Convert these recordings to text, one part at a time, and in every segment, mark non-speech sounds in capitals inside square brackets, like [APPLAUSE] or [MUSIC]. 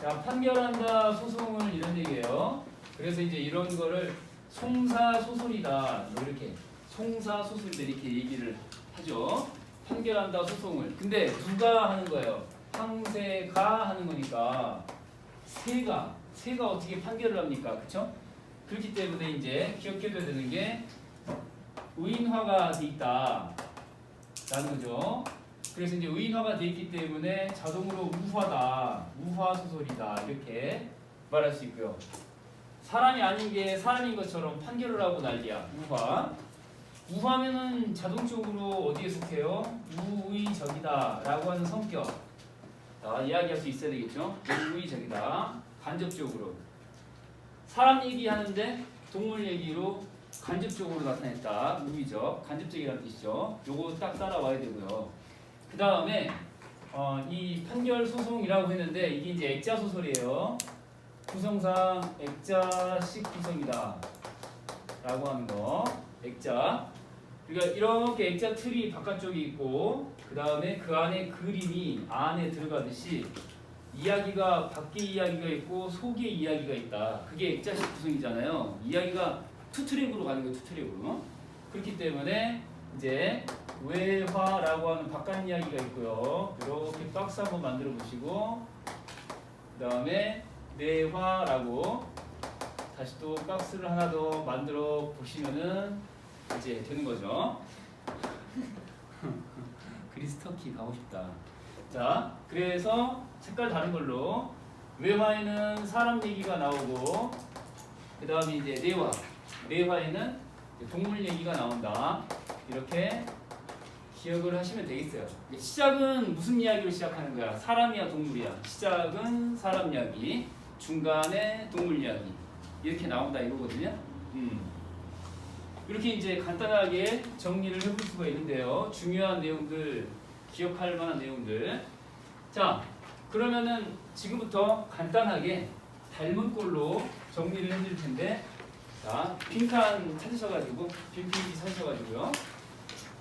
자, 판결한다 소송을 이런 얘기예요. 그래서 이제 이런 거를 송사소설이다. 뭐 이렇게 송사소설도 이렇게 얘기를 하죠. 판결한다 소송을. 근데 누가 하는 거예요? 황새가 하는 거니까 새가 새가 어떻게 판결을 합니까? 그렇죠? 그렇기 때문에 이제 기억해둬야 되는 게 의인화가 돼 있다. 라는 거죠. 그래서 이제 의인화가 돼 있기 때문에 자동으로 우화다, 우화 소설이다 이렇게 말할 수 있고요. 사람이 아닌 게 사람인 것처럼 판결을 하고 난리야. 우화. 우화면은 자동적으로 어디에 속해요? 우의적이다라고 하는 성격. 자, 이야기할 수 있어야 되겠죠? 우의적이다. 간접적으로. 사람 얘기하는데 동물 얘기로 간접적으로 나타냈다. 우의적, 간접적이라는 뜻이죠. 요거 딱 따라와야 되고요. 그 다음에 어, 이 판결 소송이라고 했는데 이게 이제 액자 소설이에요. 구성상 액자식 구성이다. 라고 하는 거. 액자. 그러니까 이렇게 액자 틀이 바깥쪽에 있고 그 다음에 그 안에 그림이 안에 들어가듯이 이야기가 밖에 이야기가 있고 속에 이야기가 있다. 그게 액자식 구성이잖아요. 이야기가 투 트랙으로 가는 거예요. 투 트랙으로. 그렇기 때문에 이제 외화라고 하는 바깥 이야기가 있고요. 이렇게 박스 한번 만들어 보시고 그 다음에 내화라고 다시 또 박스를 하나 더 만들어 보시면은 이제 되는 거죠. [LAUGHS] 그리스 터키 가고 싶다. 자, 그래서 색깔 다른 걸로 외화에는 사람 얘기가 나오고 그 다음에 이제 내화 내화에는 동물 얘기가 나온다. 이렇게 기억을 하시면 되겠어요. 시작은 무슨 이야기로 시작하는 거야? 사람이야 동물이야? 시작은 사람 이야기, 중간에 동물 이야기 이렇게 나온다 이거거든요. 음. 이렇게 이제 간단하게 정리를 해볼 수가 있는데요. 중요한 내용들, 기억할 만한 내용들. 자, 그러면은 지금부터 간단하게 닮은 꼴로 정리를 해드릴 텐데, 자, 빈칸 찾으셔가지고, 빈 페이지 찾으셔가지고요.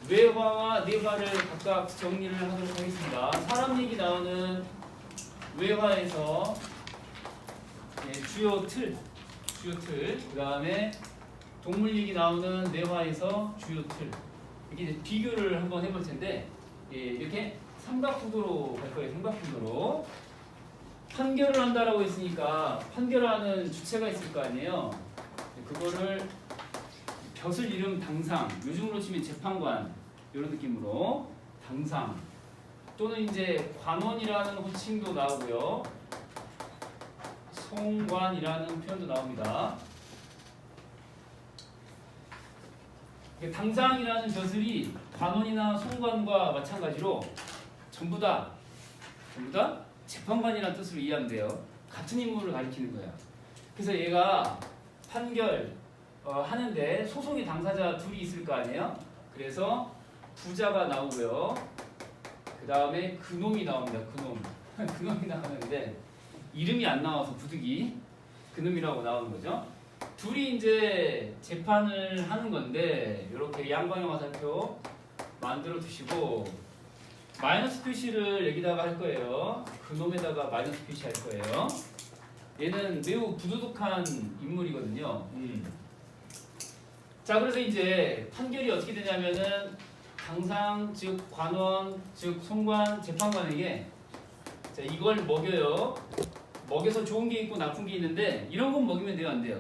외화와 내화를 각각 정리를 하도록 하겠습니다. 사람 얘기 나오는 외화에서 예, 주요 틀, 주요 틀, 그 다음에 동물 얘기 나오는 내화에서 주요 틀 이렇게 비교를 한번 해볼 텐데 예, 이렇게 삼각구도로 갈 거예요. 삼각구도로 판결을 한다라고 했으니까 판결하는 주체가 있을 거 아니에요. 그거를 벼슬 이름 당상 요즘으로 치면 재판관 이런 느낌으로 당상 또는 이제 관원이라는 호칭도 나오고요. 송관이라는 표현도 나옵니다. 당상이라는 벼슬이 관원이나 송관과 마찬가지로 전부 다 전부 다 재판관이라는 뜻으로 이해하면 돼요. 같은 인물을 가리키는 거야. 그래서 얘가 판결 어, 하는데 소송의 당사자 둘이 있을 거 아니에요? 그래서 부자가 나오고요. 그 다음에 그놈이 나옵니다. 그놈. [LAUGHS] 그놈이 나오는데 이름이 안 나와서 부득이 그놈이라고 나오는 거죠. 둘이 이제 재판을 하는 건데 이렇게 양방향 화살표 만들어 두시고 마이너스 표시를 여기다가 할 거예요. 그놈에다가 마이너스 표시 할 거예요. 얘는 매우 부도덕한 인물이거든요. 음. 자, 그래서 이제 판결이 어떻게 되냐면은 당상 즉 관원 즉 송관 재판관에게 자, 이걸 먹여요. 먹여서 좋은 게 있고 나쁜 게 있는데 이런 건 먹이면 돼요, 안 돼요?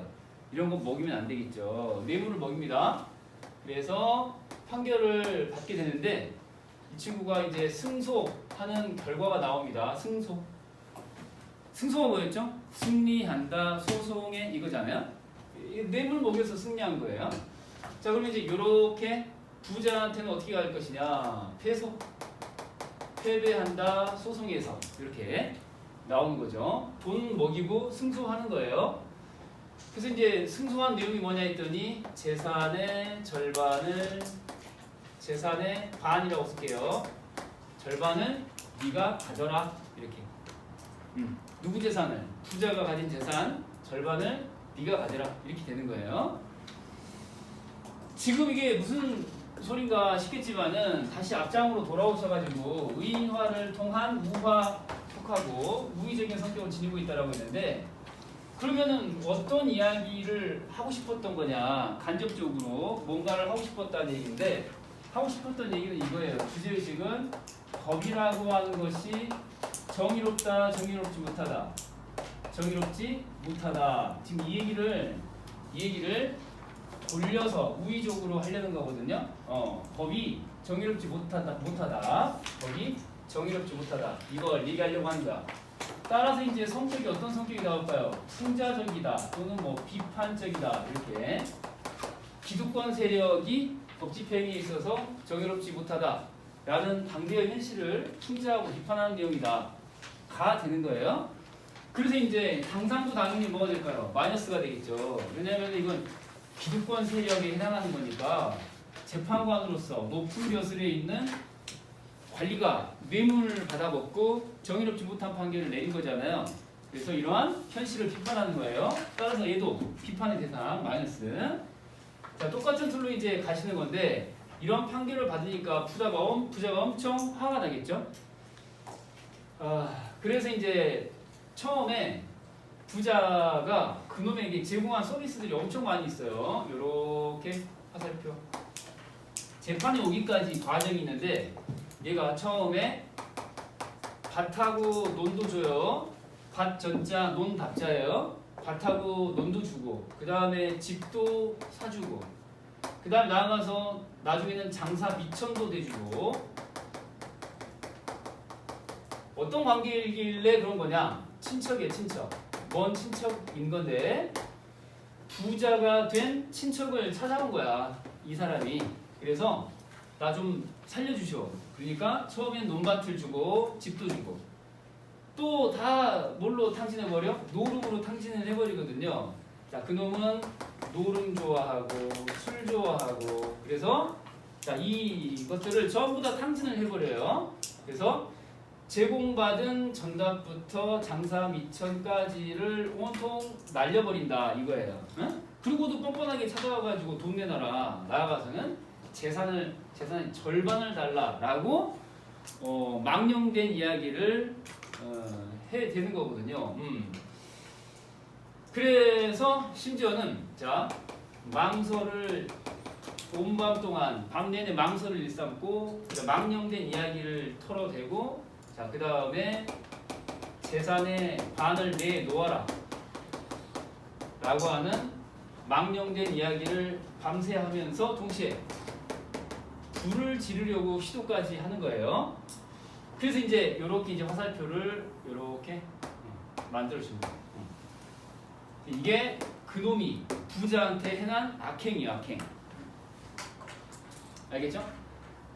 이런 건 먹이면 안 되겠죠. 뇌물을 먹입니다. 그래서 판결을 받게 되는데 이 친구가 이제 승소하는 결과가 나옵니다. 승소. 승소가 뭐였죠? 승리한다 소송에 이거잖아요. 이 뇌물 먹여서 승리한 거예요. 자, 그러면 이제 이렇게 부자한테는 어떻게 갈 것이냐? 패소. 패배한다 소송에서 이렇게 나오는 거죠. 돈 먹이고 승소하는 거예요. 그래서 이제 승소한 내용이 뭐냐 했더니 재산의 절반을 재산의 반이라고 쓸게요. 절반을 네가 가져라 이렇게. 음. 누구 재산을? 부자가 가진 재산 절반을 네가 가져라 이렇게 되는 거예요. 지금 이게 무슨 소린가 싶겠지만은 다시 앞장으로 돌아오셔가지고 의인화를 통한 우화 익숙하고 우의적인 성격을 지니고 있다라고 했는데 그러면은 어떤 이야기를 하고 싶었던 거냐 간접적으로 뭔가를 하고 싶었다는 얘기인데 하고 싶었던 얘기는 이거예요. 주제의식은 법이라고 하는 것이 정의롭다 정의롭지 못하다. 정의롭지 못하다. 지금 이 얘기를 이 얘기를 돌려서 우의적으로 하려는 거거든요. 어 법이 정의롭지 못하다 못하다. 법이 정의롭지 못하다. 이걸 얘기하려고 한다 따라서 이제 성격이 어떤 성격이 나올까요? 풍자적이다 또는 뭐 비판적이다 이렇게. 기득권 세력이 법 집행에 있어서 정의롭지 못하다 라는 당대의 현실을 풍자하고 비판하는 내용이다. 가 되는 거예요. 그래서 이제 당상도 당연히 뭐가 될까요? 마이너스가 되겠죠. 왜냐하면 이건 기득권 세력에 해당하는 거니까 재판관으로서 높은 벼슬에 있는 관리가 뇌물을 받아먹고 정의롭지 못한 판결을 내린 거잖아요. 그래서 이러한 현실을 비판하는 거예요. 따라서 얘도 비판의 대상 마이너스. 자 똑같은 틀로 이제 가시는 건데 이런 판결을 받으니까 부자가 엄 부자가 엄청 화가 나겠죠. 아 그래서 이제 처음에 부자가 그놈에게 제공한 서비스들이 엄청 많이 있어요. 요렇게 화살표. 재판에 오기까지 과정이 있는데 얘가 처음에 밭하고 논도 줘요. 밭 전자 논 답자예요. 밭하고 논도 주고 그 다음에 집도 사주고 그 다음 나아가서 나중에는 장사 미천도 대주고 어떤 관계이길래 그런 거냐 친척이에요 친척 먼 친척인 건데 부자가 된 친척을 찾아온 거야 이 사람이. 그래서 나 좀 살려주시오. 그러니까 처음엔 논밭을 주고 집도 주고 또 다 뭘로 탕진해버려? 노름으로 탕진을 해버리거든요. 자 그놈은 노름 좋아하고 술 좋아하고 그래서 자 이것들을 전부 다 탕진을 해버려요. 그래서 제공받은 전답부터 장사 미천까지를 온통 날려버린다 이거예요 응? 그리고도 뻔뻔하게 찾아와가지고 돈 내놔라 나아가서는 재산을 재산의 절반을 달라라고 어, 망령된 이야기를 어, 해 되는 거거든요. 음. 그래서 심지어는 자 망설을 온 밤 동안 밤 내내 망설을 일삼고 그 망령된 이야기를 털어대고 자 그 다음에 재산의 반을 내 놓아라 라고 하는 망령된 이야기를 밤새 하면서 동시에 불을 지르려고 시도까지 하는 거예요. 그래서 이제 이렇게 이제 화살표를 이렇게 만들어 주는 거예요. 이게 그놈이 부자한테 행한 악행이야, 악행. 알겠죠?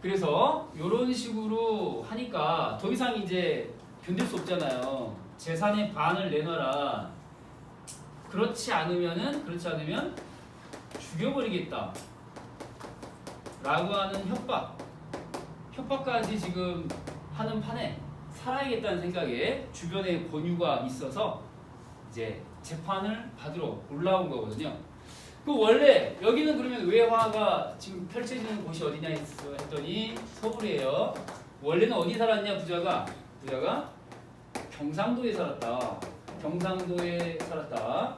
그래서 이런 식으로 하니까 더 이상 이제 견딜 수 없잖아요. 재산의 반을 내놔라. 그렇지 않으면은 그렇지 않으면 죽여버리겠다. 라고 하는 협박 협박까지 지금 하는 판에 살아야겠다는 생각에 주변에 권유가 있어서 이제 재판을 받으러 올라온 거거든요. 그 원래 여기는 그러면 외화가 지금 펼쳐지는 곳이 어디냐 했더니 서울이에요. 원래는 어디 살았냐 부자가 부자가 경상도에 살았다. 경상도에 살았다.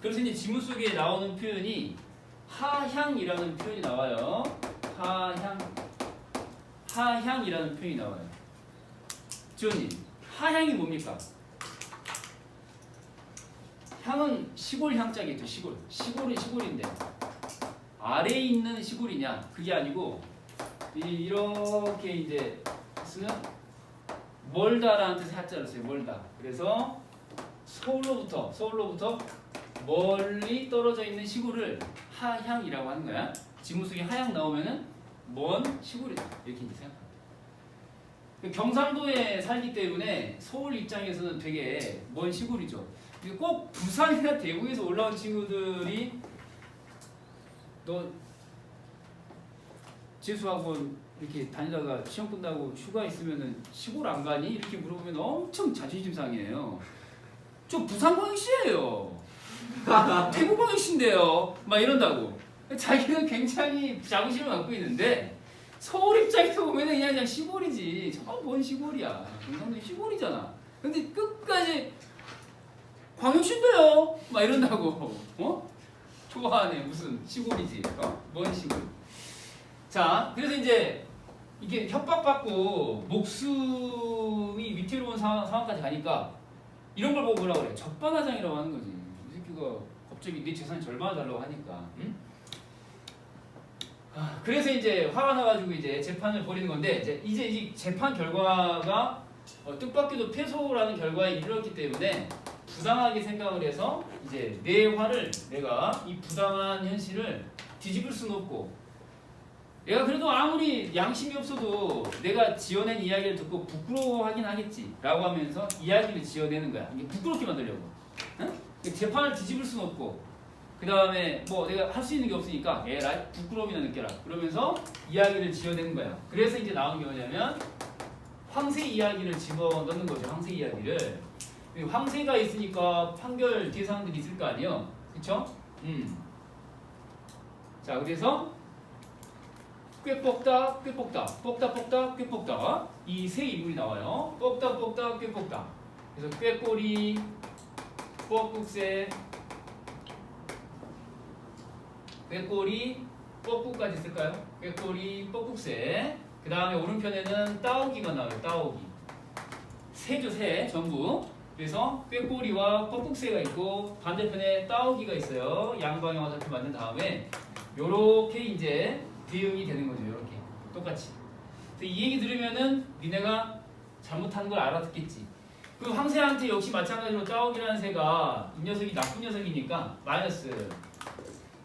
그래서 이제 지문 속에 나오는 표현이 하향이라는 표현이 나와요. 하향 하향이라는 표현이 나와요. 지원님 하향이 뭡니까? 향은 시골 향자겠죠 시골. 시골은 시골인데 아래에 있는 시골이냐? 그게 아니고 이- 이렇게 이제 쓰면 멀다라는 뜻의 한자를 써요 멀다. 그래서 서울로부터 서울로부터 멀리 떨어져 있는 시골을 하향이라고 하는 거야. 지문 속에 하향 나오면은 먼 시골이다. 이렇게 이제 생각합니다. 그 경상도에 살기 때문에 서울 입장에서는 되게 먼 시골이죠. 꼭 부산이나 대구에서 올라온 친구들이 너 재수학원 이렇게 다니다가 시험 끝나고 휴가 있으면은 시골 안 가니? 이렇게 물어보면 엄청 자존심 상해요. 저 부산광역시예요. [LAUGHS] 대구광역시인데요. 막 이런다고. 자기는 굉장히 자부심을 갖고 있는데 서울 입장에서 보면은 그냥, 그냥 시골이지. 저뭔 시골이야. 경상도 시골이잖아. 근데 끝까지 광역시인데요. 막 이런다고. 어? 좋아하네. 무슨 시골이지. 어? 뭔 시골. 자, 그래서 이제 이게 협박받고 목숨이 위태로운 상황, 상황까지 가니까 이런 걸 보고 뭐라 그래? 적반하장이라고 하는 거지. 이 새끼가 갑자기 네 재산 절반을 달라고 하니까. 응? 아, 그래서 이제 화가 나가지고 이제 재판을 벌이는 건데 이제 이제 이 재판 결과가 어, 뜻밖에도 패소라는 결과에 이르렀기 때문에 부당하게 생각을 해서 이제 내 화를 내가 이 부당한 현실을 뒤집을 수는 없고 내가 그래도 아무리 양심이 없어도 내가 지어낸 이야기를 듣고 부끄러워하긴 하겠지라고 하면서 이야기를 지어내는 거야. 이게 부끄럽게 만들려고. 응? 재판을 뒤집을 수는 없고 그 다음에 뭐 내가 할 수 있는 게 없으니까 에라 부끄러움이나 느껴라 그러면서 이야기를 지어내는 거야. 그래서 이제 나온 게 뭐냐면 황새 이야기를 집어넣는 거죠. 황새 이야기를. 황새가 있으니까 판결 대상들이 있을 거 아니에요. 그쵸? 음. 자, 그래서 꽤 뽑다, 꽤 뽑다, 뽑다, 뽑다, 꽤 뽑다. 이 세 인물이 나와요. 뽑다, 뽑다, 꽤 뽑다. 그래서 꾀꼬리, 뻑국새, 꾀꼬리, 뻑국까지 쓸까요? 꾀꼬리, 뻑국새. 그 다음에 오른편에는 따오기가 나와요. 따오기. 새죠, 새 전부. 그래서 꾀꼬리와 뻑국새가 있고 반대편에 따오기가 있어요. 양방향 화살표 맞는 다음에 요렇게 이제 대응이 되는 거죠. 요렇게 똑같이. 이 얘기 들으면은 니네가 잘못한 걸 알아듣겠지. 그 황새한테 역시 마찬가지로 따오기라는 새가 이 녀석이 나쁜 녀석이니까 마이너스.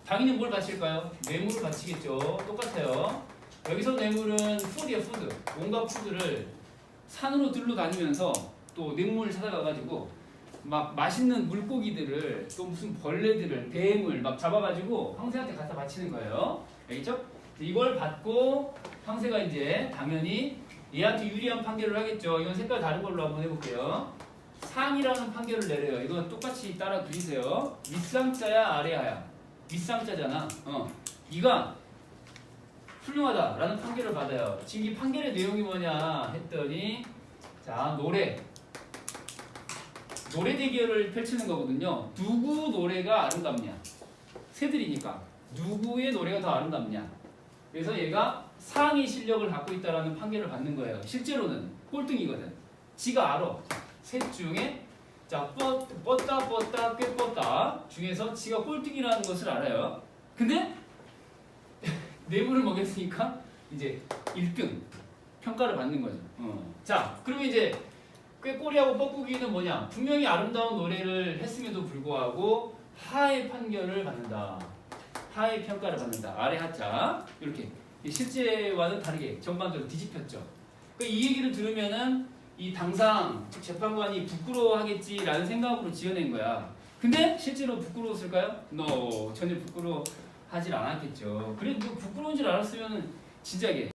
당연히 뭘 바칠까요? 뇌물을 바치겠죠. 똑같아요. 여기서 뇌물은 푸드야 푸드. 온갖 푸드를 산으로 들러 다니면서 또 뇌물을 찾아가가지고 막 맛있는 물고기들을 또 무슨 벌레들을 뱀을 막 잡아가지고 황새한테 갖다 바치는 거예요. 알겠죠? 이걸 받고 황새가 이제 당연히 얘한테 유리한 판결을 하겠죠. 이건 색깔 다른 걸로 한번 해볼게요. 상이라는 판결을 내려요. 이건 똑같이 따라 드리세요. 윗상자야 아래하야. 윗상자잖아. 어. 네가 훌륭하다라는 판결을 받아요. 지금 이 판결의 내용이 뭐냐 했더니 자 노래 노래 대결을 펼치는 거거든요. 누구 노래가 아름답냐? 새들이니까 누구의 노래가 더 아름답냐? 그래서 얘가 상위 실력을 갖고 있다라는 판결을 받는 거예요. 실제로는 꼴등이거든. 지가 알아. 셋 중에 자 뻗, 뻗다 뻗다 꽤 뻗다 중에서 지가 꼴등이라는 것을 알아요. 근데 [LAUGHS] 뇌물을 먹였으니까 이제 1등 평가를 받는 거죠. 어. 자, 그러면 이제 꾀꼬리하고 뻐꾸기는 뭐냐? 분명히 아름다운 노래를 했음에도 불구하고 하의 판결을 받는다. 하의 평가를 받는다. 아래 하자 이렇게 실제와는 다르게 전반적으로 뒤집혔죠. 그러니까 이 얘기를 들으면은 이 당상 즉 재판관이 부끄러워하겠지라는 생각으로 지어낸 거야. 근데 실제로 부끄러웠을까요? No 전혀 부끄러워하질 않았겠죠. 그래 뭐 부끄러운 줄 알았으면은 진작에